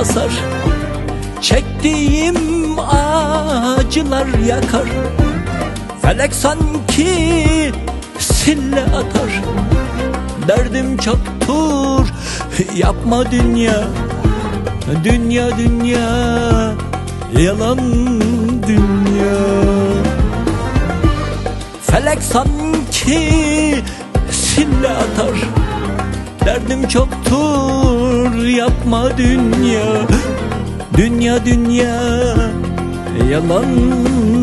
basar. Çektiğim acılar yakar. Felek sanki sille atar. Derdim çoktur yapma dünya. Dünya dünya yalan dünya. Felek sanki sille atar Derdim çoktur yapma dünya. Dünya dünya yalan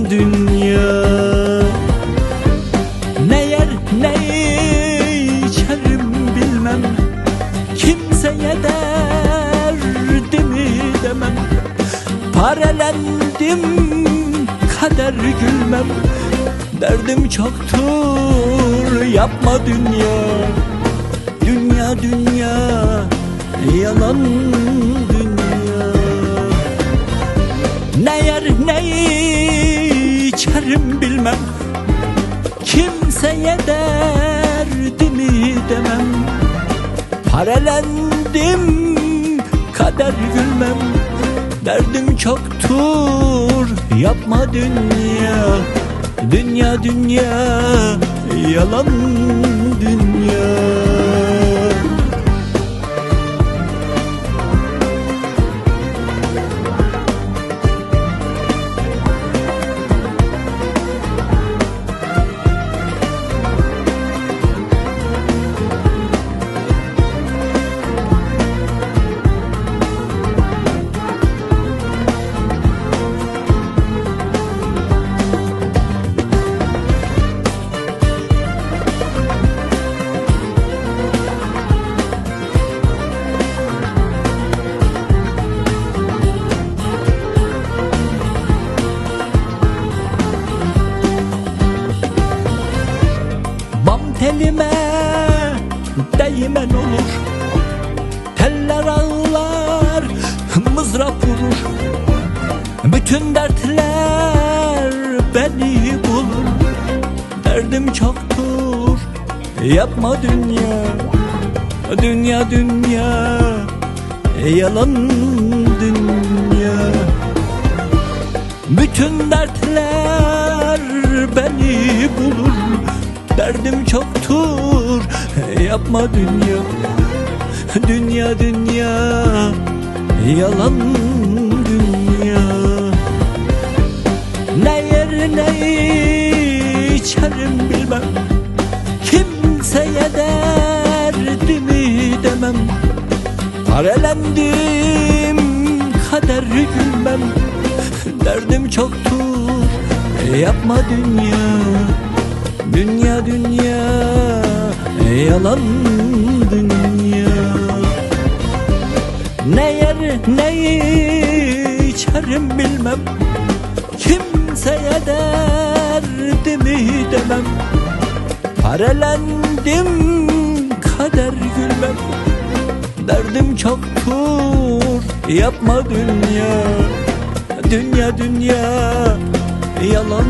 dünya. Ne yer ne içerim bilmem. Kimseye derdimi demem. Parelendim kader gülmem. Derdim çoktur yapma dünya Dünya yalan dünya. Ne yer ne içerim bilmem. Kimseye derdimi demem. Parelendim kader gülmem. Derdim çoktur yapma dünya. Dünya dünya yalan dünya Bam telime değmen olur? Teller ağlar mızrap vurur Bütün dertler beni bulur. Derdim çoktur yapma dünya. Dünya dünya yalan dünya. Bütün dertler beni bulur Derdim çoktur yapma dünya. Dünya dünya yalan dünya. Ne yer ne içerim bilmem. Kimseye derdimi demem. Parelendim kader gülmem. Derdim çoktur yapma dünya Dünya dünya yalan dünya. Ne yer ne içerim bilmem. Kimseye derdimi demem. Parelendim kader gülmem. Derdim çoktur yapma dünya. Dünya dünya yalan